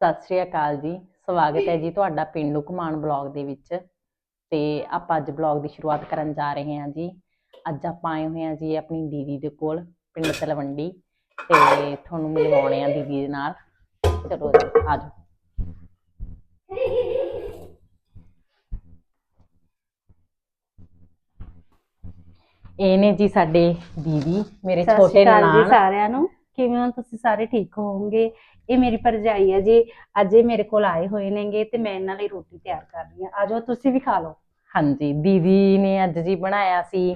ਸਤਿ ਸ਼੍ਰੀ ਅਕਾਲ ਜੀ। ਸਵਾਗਤ ਹੈ ਜੀ। ਤੁਹਾਡਾ ਪਿੰਡੂ ਘੁਮਾਣ ਬਲੌਗ ਦੇ ਵਿੱਚ। ਤੇ ਆਪਾਂ ਅੱਜ ਬਲੌਗ ਦੀ ਸ਼ੁਰੂਆਤ ਕਰਨ ਜਾ ਰਹੇ ਹਾਂ ਜੀ। ਅੱਜ ਆਪਾਂ ਆਏ ਹੋਏ ਹਾਂ ਜੀ ਆਪਣੀ ਦੀਦੀ ਦੇ ਕੋਲ ਪਿੰਡ ਤਲਵੰਡੀ। ਤੇ ਤੁਹਾਨੂੰ ਮਿਲਵਾਉਣੇ ਆ ਦੀਦੀ ਦੇ ਨਾਲ। ਚਲੋ ਜੀ ਆ ਜਾਓ। ਇਹ ਨੇ ਜੀ ਸਾਡੇ ਦੀਦੀ ਮੇਰੇ ਛੋਟੇ ਨਨਾਣ। ਸਾਰਿਆਂ ਨੂੰ। ਕਿਵੇਂ ਹੋ, ਤੁਸੀਂ ਸਾਰੇ ਠੀਕ ਹੋਵੋਗੇ? ਇਹ ਮੇਰੀ ਭਰਜਾਈ ਹੈ ਜੀ, ਅੱਜ ਇਹ ਮੇਰੇ ਕੋਲ ਆਏ ਹੋਏ ਨੇਗੇ ਤੇ ਮੈਂ ਇਹਨਾਂ ਲਈ ਰੋਟੀ ਤਿਆਰ ਕਰ ਰਹੀ ਹਾਂ। ਆਜੋ ਤੁਸੀਂ ਵੀ ਖਾ ਲਓ। ਹਾਂਜੀ, ਦੀਦੀ ਨੇ ਅੱਜ ਜੀ ਬਣਾਇਆ ਸੀ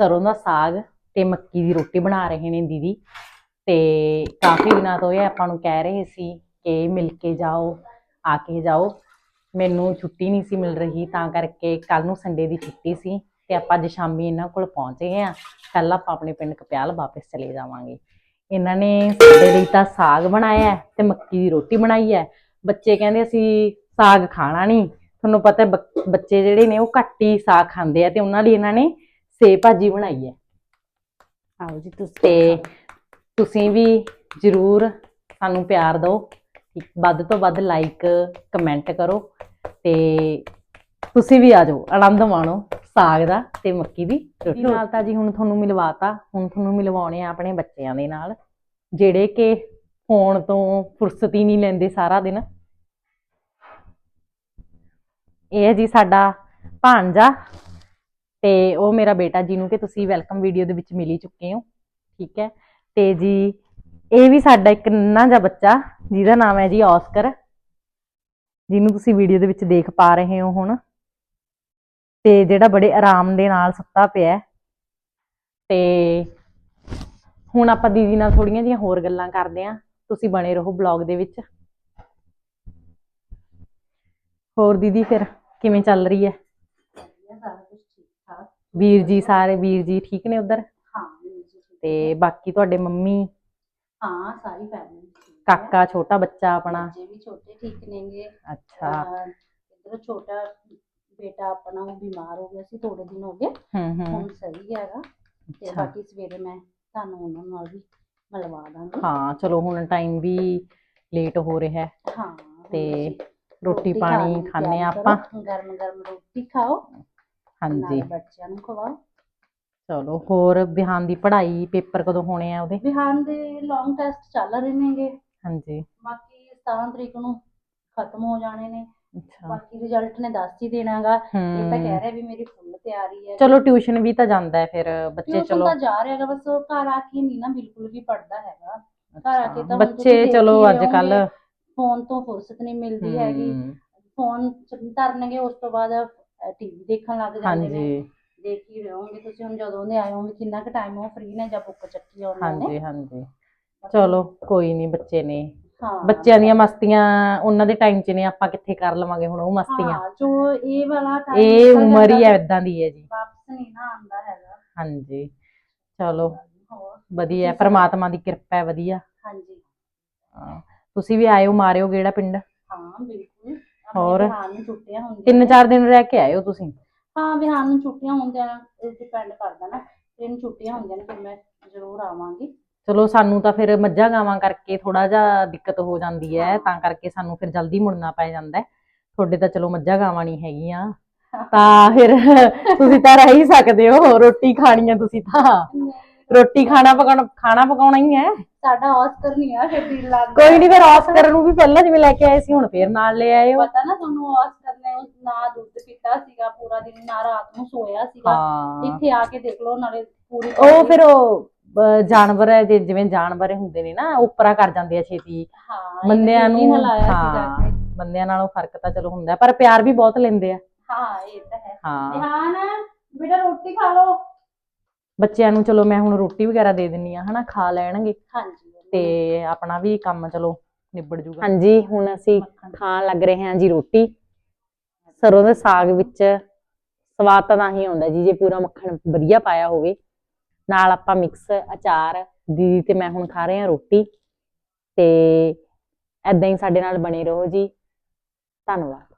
ਸਰੋਂ ਦਾ ਸਾਗ ਤੇ ਮੱਕੀ ਦੀ ਰੋਟੀ ਬਣਾ ਰਹੇ ਨੇ ਦੀਦੀ। ਤੇ ਕਾਫੀ ਦਿਨਾਂ ਤੋਂ ਇਹ ਆਪਾਂ ਨੂੰ ਕਹਿ ਰਹੇ ਸੀ ਕਿ ਮਿਲ ਕੇ ਜਾਓ, ਆ ਕੇ ਜਾਓ। ਮੈਨੂੰ ਛੁੱਟੀ ਨਹੀਂ ਸੀ ਮਿਲ ਰਹੀ, ਤਾਂ ਕਰਕੇ ਕੱਲ ਨੂੰ ਸੰਡੇ ਦੀ ਛੁੱਟੀ ਸੀ ਤੇ ਆਪਾਂ ਅੱਜ ਸ਼ਾਮੀ ਇਹਨਾਂ ਕੋਲ ਪਹੁੰਚ ਗਏ ਆ ਕੱਲ ਆਪਾਂ ਆਪਣੇ ਪਿੰਡ ਕਪਿਆਲ ਵਾਪਸ ਚਲੇ ਜਾਵਾਂਗੇ। ਇਹਨਾਂ ਨੇ ਸਾਡੇ ਲਈ ਤਾਂ ਸਾਗ ਬਣਾਇਆ ਤੇ ਮੱਕੀ ਦੀ ਰੋਟੀ ਬਣਾਈ ਹੈ। ਬੱਚੇ ਕਹਿੰਦੇ ਅਸੀਂ ਸਾਗ ਖਾਣਾ ਨਹੀਂ। ਤੁਹਾਨੂੰ ਪਤਾ ਬੱਚ- ਜਿਹੜੇ ਨੇ ਉਹ ਘੱਟ ਹੀ ਸਾਗ ਖਾਂਦੇ ਆ ਤੇ ਉਹਨਾਂ ਲਈ ਇਹਨਾਂ ਨੇ ਸੇ ਭਾਜੀ ਬਣਾਈ ਹੈ। ਆਓ ਜੀ ਤੁਸੀਂ ਤੇ ਤੁਸੀਂ ਵੀ ਜਰੂਰ ਸਾਨੂੰ ਪਿਆਰ ਦਿਓ। ਵੱਧ ਤੋਂ ਵੱਧ ਲਾਈਕ ਕਮੈਂਟ ਕਰੋ ਤੇ ਤੁਸੀਂ ਵੀ ਆ ਜਾਓ ਆਨੰਦ ਮਾਣੋ। ਸਾਗ ਦਾ ਤੇ ਮੱਕੀ ਦੀ ਰੋਟੀ। ਨਾਲ ਤਾਂ ਜੀ ਹੁਣ ਤੁਹਾਨੂੰ ਮਿਲਵਾਤਾ ਹੁਣ ਤੁਹਾਨੂੰ ਮਿਲਵਾਉਣੇ ਆ ਆਪਣੇ ਬੱਚਿਆਂ ਦੇ ਨਾਲ ਜਿਹੜੇ ਕਿ ਫੋਨ ਤੋਂ ਫੁਰਸਤ ਹੀ ਨਹੀਂ ਲੈਂਦੇ ਸਾਰਾ ਦਿਨ। ਇਹ ਹੈ ਜੀ ਸਾਡਾ ਭਾਂਜਾ ਤੇ ਉਹ ਮੇਰਾ ਬੇਟਾ ਜਿਹਨੂੰ ਕਿ ਤੁਸੀਂ ਵੈਲਕਮ ਵੀਡੀਓ ਦੇ ਵਿੱਚ ਮਿਲ ਹੀ ਚੁੱਕੇ ਹੋ ਠੀਕ ਹੈ? ਤੇ ਜੀ ਇਹ ਵੀ ਸਾਡਾ ਇੱਕ ਨੰਨਾ ਜਿਹਾ ਬੱਚਾ ਜਿਹਦਾ ਨਾਮ ਹੈ ਜੀ ਔਸਕਰ ਜਿਹਨੂੰ ਤੁਸੀਂ ਵੀਡੀਓ ਦੇ ਵਿੱਚ ਦੇਖ ਪਾ ਰਹੇ ਹੋ ਹੁਣ। ਤੇ ਜਿਹੜਾ ਬੜੇ ਆਰਾਮ ਦੇ ਨਾਲ ਸੁੱਤਾ ਪਿਆ। ਤੇ ਹੁਣ ਆਪਾਂ ਦੀਦੀ ਨਾਲ ਥੋੜੀਆਂ ਜਿਹੀਆਂ ਹੋਰ ਗੱਲਾਂ ਕਰਦੇ ਆਂ ਤੁਸੀਂ ਬਣੇ ਰਹੋ ਬਲੌਗ ਦੇ ਵਿੱਚ। ਹੋਰ ਦੀਦੀ ਫਿਰ ਕਿਵੇਂ ਚੱਲ ਰਹੀ ਹੈ? ਵੀਰ ਜੀ ਸਾਰੇ ਵੀਰ ਜੀ ਠੀਕ ਨੇ ਉਧਰ? ਹਾਂ ਤੇ। ਬਾਕੀ ਤੁਹਾਡੇ ਮੰਮੀ? ਹਾਂ ਸਾਰੀ ਫੈਮਿਲੀ ਕਾਕਾ ਛੋਟਾ ਬੱਚਾ ਆਪਣਾ? ਵੀ ਛੋਟੇ ਠੀਕ ਨੇਗੇ। ਅੱਛਾ। ਇਧਰ ਛੋਟਾ ਬੇਟਾ ਆਪਣਾ ਉਹ ਬਿਮਾਰ ਹੋ ਗਿਆ ਸੀ ਥੋੜੇ ਦਿਨ ਹੋ ਗਏ। ਹੂੰ ਹੂੰ। ਹੁਣ ਸਹੀ ਹੈਗਾ ਤੇ ਅੱਛਾ। ਬਾਕੀ ਸਵੇਰੇ ਮੈਂ ਤੁਹਾਨੂੰ ਉਹਨਾਂ ਨਾਲ ਵੀ ਮਿਲਵਾ ਦਾਂਗੀ। ਹਾਂ ਚਲੋ ਹੁਣ ਟਾਈਮ ਵੀ ਲੇਟ ਹੋ ਰਿਹਾ। ਹੈ ਹਾਂ ਹੁਣ ਤੇ ਤੁਸੀਂ ਰੋਟੀ ਖਾਣ ਪਾਣੀ ਦੀ ਖਾਣੇ ਤਿਆਰੀ ਆਪਾਂ। ਕਰੋ, ਗਰਮ ਗਰਮ ਰੋਟੀ ਖਾਓ ਹਾਂਜੀ। ਨਾਲ ਬੱਚਿਆਂ ਨੂੰ ਖਵਾਓ। ਚਲੋ ਹੋਰ ਬਿਹਾਨ ਦੀ ਪੜ੍ਹਾਈ ਪੇਪਰ ਕਦੋਂ ਹੋਣੇ ਆ ਉਹਦੇ? ਵਿਹਾਨ ਦੇ ਲੌਂਗ ਟੈਸਟ ਚੱਲ ਰਹੇ ਨੇਗੇ। ਹਾਂਜੀ। ਬਾਕੀ 17 ਤਰੀਕ ਨੂੰ ਖਤਮ ਹੋ ਜਾਣੇ ਨੇ। ਅੱਛਾ। ਬਾਕੀ ਰਿਜ਼ਲਟ ਨੇ ਦੱਸ ਹੀ ਦੇਣਾਗਾ। ਇਹ ਤਾਂ ਕਹਿ ਰਿਹਾ ਵੀ ਮੇਰੀ ਫੁੱਲ ਤਿਆਰੀ ਹੈ। ਚਲੋ ਟਿਊਸ਼ਨ ਵੀ ਤਾਂ ਜਾਂਦਾ ਹੈ ਫਿਰ ਬੱਚੇ ਚਲੋ। ਤਾਂ ਜਾ ਰਿਹਾ ਹੈਗਾ ਬਸ ਉਹ ਘਰ ਆ ਕੇ ਨਹੀਂ ਨਾ ਬਿਲਕੁਲ ਵੀ ਪੜਦਾ ਹੈਗਾ। ਘਰ ਆ ਕੇ ਤਾਂ ਬੱਚੇ ਚਲੋ ਅੱਜ ਕੱਲ ਫੋਨ ਤੋਂ ਫੁਰਸਤ ਨਹੀਂ ਮਿਲਦੀ ਹੈਗੀ। ਫੋਨ ਧਰਨਗੇ ਉਸ ਤੋਂ ਬਾਅਦ ਟੀਵੀ ਦੇਖਣ ਲੱਗ ਜਾਂਦੇ ਨੇ। ਹਾਂਜੀ। ਦੇਖ ਹੀ ਰਹੋਗੇ ਤੁਸੀਂ ਹੁਣ ਜਦੋਂ ਦੇ ਆਏ ਹੋਗੇ ਕਿੰਨਾ ਕੁ ਟਾਈਮ ਉਹ ਫ੍ਰੀ ਨੇ ਜਾਂ ਬੁੱਕ ਚੱਕੀ ਉਹਨਾਂ ਨੇ। ਹਾਂਜੀ ਹਾਂਜੀ। ਚਲੋ ਕੋਈ ਨਹੀਂ ਬੱਚੇ ਨੇ। ਬੱਚਿਆਂ ਦੀਆਂ ਮਸਤੀਆਂ ਉਹਨਾਂ ਦੇ ਟਾਈਮ 'ਚ ਨੇ ਆਪਾਂ ਕਿੱਥੇ ਕਰ ਲਵਾਂਗੇ ਹੁਣ ਉਹ ਮਸਤੀਆਂ? ਹਾਂ ਜੋ ਇਹ ਵਾਲਾ time ਇਹ ਉਮਰ ਹੀ ਹੈ ਇਦਾਂ ਦੀ ਹੈ ਜੀ। ਵਾਪਸ ਨਹੀਂ ਨਾ ਆਉਂਦਾ ਹੈਗਾ। ਹਾਂਜੀ ਚਲੋ। ਵਧੀਆ ਪ੍ਰਮਾਤਮਾ ਦੀ ਕਿਰਪਾ ਹੈ ਵਧੀਆ। ਹਾਂਜੀ। ਹਾਂ, ਤੁਸੀਂ ਵੀ ਆਇਓ ਮਾਰਿਓ ਕਿਹੜਾ ਪਿੰਡ। ਹਾਂ ਬਿਲਕੁਲ। ਹੋਰ? ਤਿੰਨ। ਚਾਰ ਦਿਨ ਰਹਿ ਕੇ ਆਇਓ ਤੁਸੀਂ? ਹਾਂ ਵਿਹਾਨ ਨੂੰ ਛੁੱਟੀਆਂ ਹੁੰਦੀਆਂ ਡਿਪੈਂਡ ਕਰਦਾ ਨਾ। ਤਿੰਨ ਛੁੱਟੀਆਂ ਹੁੰਦੀਆਂ ਨੇ ਫਿਰ ਮੈਂ ਜ਼ਰੂਰ ਆਵਾਂਗੀ। ਚਲੋ ਸਾਨੂੰ ਤਾਂ ਫਿਰ ਮੱਝਾਂ ਗਾਵਾਂ ਕਰਕੇ ਥੋੜਾ ਜਿਹਾ ਦਿੱਕਤ ਹੋ ਜਾਂਦੀ ਹੈ। ਤਾਂ ਕਰਕੇ ਸਾਨੂੰ ਫਿਰ ਜਲਦੀ ਮੁੜਨਾ ਪੈ ਜਾਂਦਾ ਹੈ। ਤੁਹਾਡੇ ਤਾਂ ਚਲੋ ਮੱਝਾਂ ਗਾਵਾਂ ਨਹੀਂ ਹੈਗੀਆਂ। ਤਾਂ ਫਿਰ ਤੁਸੀਂ ਤਾਂ ਰਹਿ ਹੀ ਸਕਦੇ ਹੋ ਰੋਟੀ ਖਾਣੀ ਹੈ ਤੁਸੀਂ ਤਾਂ। ਰੋਟੀ ਖਾਣਾ ਪਕਾਉਣਾ ਖਾਣਾ ਪਕਾਉਣਾ ਹੀ ਹੈ। ਸਾਡਾ ਆਸਕਰ ਨਹੀਂ ਆ ਫਿਰ ਦਿਲ ਲੱਗਦਾ ਕੋਈ ਨਹੀਂ ਫਿਰ ਆਸਕਰ ਨੂੰ ਵੀ ਪਹਿਲਾਂ ਜਿਵੇਂ ਲੈ ਕੇ ਆਏ ਸੀ ਹੁਣ ਫੇਰ ਨਾਲ ਲੈ ਆਏ ਹੋ। ਪਤਾ ਨਾ ਤੁਹਾਨੂੰ ਆਸਕਰ ਨੇ ਉਸ ਨਾ ਦੁੱਧ ਪੀਤਾ ਸੀਗਾ ਪੂਰਾ ਦਿਨ ਨਾ ਰਾਤ ਨੂੰ ਸੋਇਆ ਸੀਗਾ। ਇੱਥੇ ਆ ਕੇ ਦੇਖ ਲਓ ਨਾਲੇ ਪੂਰੀ ਉਹ ਫਿਰ ਉਹ ਜਾਨਵਰ ਹੈ ਜੇ- ਜਿਵੇਂ ਜਾਨਵਰ ਹੁੰਦੇ ਨੇ ਨਾ ਉਪਰਾ ਕਰ ਜਾਂਦੇ ਆ ਛੇਤੀ। ਹਾਂ ਬੰਦਿਆਂ ਨੂੰ ਹਾਂ ਬੰਦਿਆਂ ਨਾਲੋਂ ਫ਼ਰਕ ਤਾਂ ਚਲੋ ਹੁੰਦਾ ਪਰ ਪਿਆਰ ਵੀ ਬਹੁਤ ਲੈਂਦੇ ਆ। ਹਾਂ ਇਹ ਤਾਂ ਹੈ। ਹਾਂ। ਵਿਹਾਨ ਬੇਟਾ ਰੋਟੀ ਖਾ ਲਓ। ਬੱਚਿਆਂ ਨੂੰ ਚਲੋ ਮੈਂ ਹੁਣ ਰੋਟੀ ਵਗੈਰਾ ਦੇ ਦਿੰਨੀ ਆ ਹਨਾ ਖਾ ਲੈਣਗੇ। ਹਾਂਜੀ ਤੇ ਆਪਣਾ ਵੀ ਕੰਮ ਚਲੋ ਨਿਬੜ ਜੂਗਾ। ਹਾਂਜੀ ਹੁਣ ਅਸੀਂ ਖਾਣ ਲੱਗ ਰਹੇ ਹਾਂ ਜੀ ਰੋਟੀ। ਸਰੋਂ ਦੇ ਸਾਗ ਵਿੱਚ ਸਵਾਦ ਤਾਂ ਹੀ ਆਉਂਦਾ ਜੀ ਜੇ ਪੂਰਾ ਮੱਖਣ ਵਧੀਆ ਪਾਇਆ ਹੋਵੇ। ਨਾਲ ਆਪਾਂ ਮਿਕਸ ਅਚਾਰ ਦੀਦੀ ਤੇ ਮੈਂ ਹੁਣ ਖਾ ਰਹੇ ਹਾਂ ਰੋਟੀ। ਤੇ ਐਦਾਂ ਹੀ ਸਾਡੇ ਨਾਲ ਬਣੇ ਰਹੋ ਜੀ। ਧੰਨਵਾਦ।